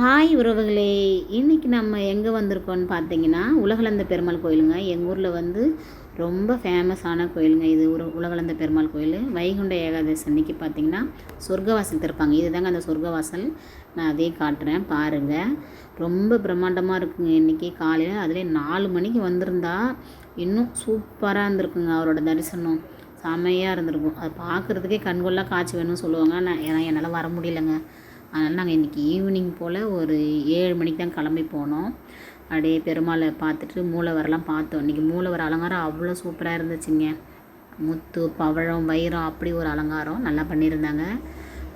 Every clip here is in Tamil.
ஹாய் உறவுகளே. இன்றைக்கி நம்ம எங்கே வந்திருக்கோம்னு பார்த்தீங்கன்னா உலகளந்த பெருமாள் கோயிலுங்க. எங்கள் ஊரில் வந்து ரொம்ப ஃபேமஸான கோயிலுங்க இது ஒரு உலகளந்த பெருமாள் கோயில். வைகுண்ட ஏகாதசி அன்னைக்கு பார்த்தீங்கன்னா சொர்க்கவாசல் திறப்பாங்க. இதுதாங்க அந்த சொர்க்கவாசல். நான் அதையும் காட்டுறேன் பாருங்கள் ரொம்ப பிரம்மாண்டமாக இருக்குங்க இன்றைக்கி காலையில். அதிலே நாலு மணிக்கு வந்திருந்தா இன்னும் சூப்பராக இருந்திருக்குங்க அவரோட தரிசனம். செமையாக இருந்திருக்கும். அது பார்க்குறதுக்கே கண்கொள்ளாக காட்சி வேணும்னு சொல்லுவாங்க. நான் ஏன்னா என்னால் வர முடியலங்க. அதனால் நாங்கள் இன்றைக்கி ஈவினிங் போல் ஒரு ஏழு மணிக்கு தான் கிளம்பி போனோம். அப்படியே பெருமாளை பார்த்துட்டு மூலவரெலாம் பார்த்தோம். இன்றைக்கி மூலவர் அலங்காரம் அவ்வளோ சூப்பராக இருந்துச்சுங்க. முத்து பவழம் வைரம் அப்படி ஒரு அலங்காரம் நல்லா பண்ணியிருந்தாங்க.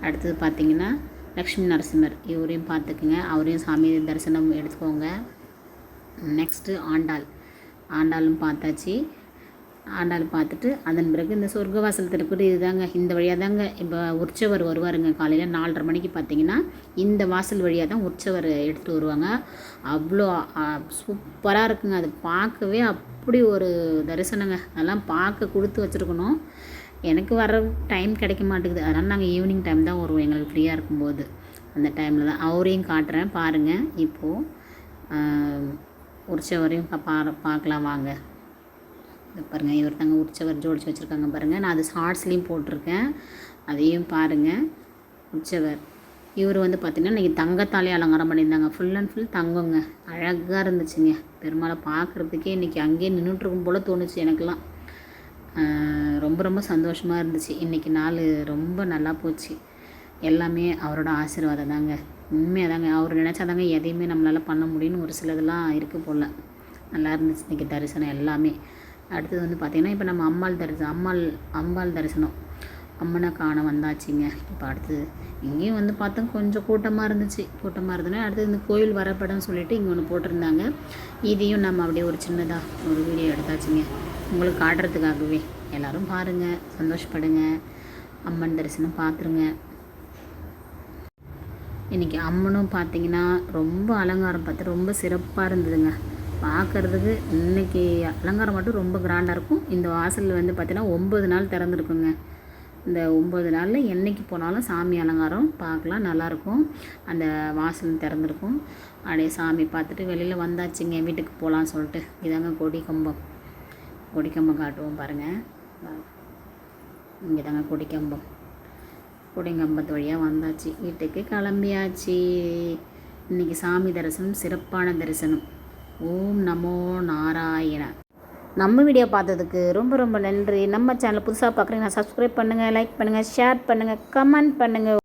அடுத்தது பார்த்திங்கன்னா லக்ஷ்மி நரசிம்மர். இவரையும் பார்த்துக்குங்க. அவரையும் சாமி தரிசனம் எடுத்துக்கோங்க. நெக்ஸ்ட்டு ஆண்டாள். ஆண்டாளும் பார்த்தாச்சு. ஆண்டாள் பார்த்துட்டு அதன் பிறகு இந்த சொர்க்கவாசல் திருப்பதி இதுதாங்க இந்த வழியாக தாங்க இப்போ உற்சவர் வருவாருங்க. காலையில் நாலரை மணிக்கு பார்த்தீங்கன்னா இந்த வாசல் வழியாக தான் உற்சவர் எடுத்துகிட்டு வருவாங்க. அவ்வளோ சூப்பராக இருக்குங்க. அது பார்க்கவே அப்படி ஒரு தரிசனங்க. அதெல்லாம் பார்க்க கொடுத்து வச்சுருக்கணும். எனக்கு வர டைம் கிடைக்க மாட்டேங்குது. அதனால் நாங்கள் ஈவினிங் டைம் தான் வருவோம். எங்களுக்கு ஃப்ரீயாக இருக்கும்போது. அந்த டைமில் தான். அவரையும் காட்டுறேன். பாருங்கள் இப்போது உற்சவரையும் பா பார்க்கலாம். வாங்க. இது பாருங்கள் இவர் தாங்க உற்சவர் ஜோடிச்சு வச்சுருக்காங்க பாருங்கள் நான் அது ஷார்ட்ஸ்லேயும் போட்டிருக்கேன். அதையும் பாருங்கள் உற்சவர். இவர் வந்து பார்த்திங்கன்னா இன்றைக்கி தங்கத்தாலே அலங்காரம் பண்ணியிருந்தாங்க. ஃபுல் அண்ட் ஃபுல் தங்கங்க. அழகாக இருந்துச்சுங்க. பெருமாளை பார்க்குறதுக்கே இன்றைக்கி அங்கேயே நின்றுட்டுருக்கும் போல் தோணுச்சு எனக்கெல்லாம். ரொம்ப ரொம்ப சந்தோஷமாக இருந்துச்சு. இன்றைக்கி நாள் ரொம்ப நல்லா போச்சு. எல்லாமே அவரோட ஆசீர்வாதம் தாங்க. உண்மையாக தாங்க. அவர் நினச்சாதாங்க எதையுமே நம்மளால் பண்ண முடியும்னு ஒரு சிலதெல்லாம் இருக்குது போல். நல்லா இருந்துச்சு இன்றைக்கி தரிசனம் எல்லாமே. அடுத்தது வந்து பார்த்திங்கன்னா இப்போ நம்ம அம்மாள் தரிசனம் அம்மாள் அம்பாள் தரிசனம். அம்மனை காண வந்தாச்சுங்க. இப்போ அடுத்தது இங்கேயும் வந்து பார்த்தோம் கொஞ்சம் கூட்டமாக இருந்துச்சு. கூட்டமாக இருந்ததுன்னா அடுத்தது இந்த கோயில் வரப்படம்னு சொல்லிட்டு இங்கே ஒன்று போட்டிருந்தாங்க. இதையும் நம்ம அப்படியே ஒரு சின்னதாக ஒரு வீடியோ எடுத்தாச்சுங்க. உங்களுக்கு காட்டுறதுக்காகவே. எல்லோரும் பாருங்கள் சந்தோஷப்படுங்க. அம்மன் தரிசனம் பார்த்துருங்க இன்றைக்கி அம்மனும் பார்த்தீங்கன்னா ரொம்ப அலங்காரம் பார்த்து ரொம்ப சிறப்பாக இருந்ததுங்க. பார்க்குறதுக்கு இன்றைக்கி அலங்காரம் மட்டும் ரொம்ப கிராண்டாக இருக்கும். இந்த வாசல் வந்து பார்த்திங்கன்னா ஒம்பது நாள் திறந்துருக்குங்க. இந்த ஒம்பது நாளில் என்றைக்கு போனாலும் சாமி அலங்காரம் பார்க்கலாம் நல்லாயிருக்கும். அந்த வாசல் திறந்துருக்கும். அப்படியே சாமி பார்த்துட்டு வெளியில் வந்தாச்சுங்க வீட்டுக்கு போகலான்னு சொல்லிட்டு. இதாங்க கொடி கம்பம். கொடி கம்பம் காட்டுவோம் பாருங்கள் இங்கே தாங்க கொடி கம்பம். கொடிங்கம்பத்து வழியாக வந்தாச்சு. வீட்டுக்கு கிளம்பியாச்சு. இன்றைக்கி சாமி தரிசனம் சிறப்பான தரிசனம். ஓம் நமோ நாராயண. நம்ம வீடியோ பார்த்ததுக்கு ரொம்ப ரொம்ப நன்றி. நம்ம சேனல் புதுசாக பார்க்குறீங்கன்னா சப்ஸ்கிரைப் பண்ணுங்கள் லைக் பண்ணுங்கள் ஷேர் பண்ணுங்கள் கமெண்ட் பண்ணுங்கள்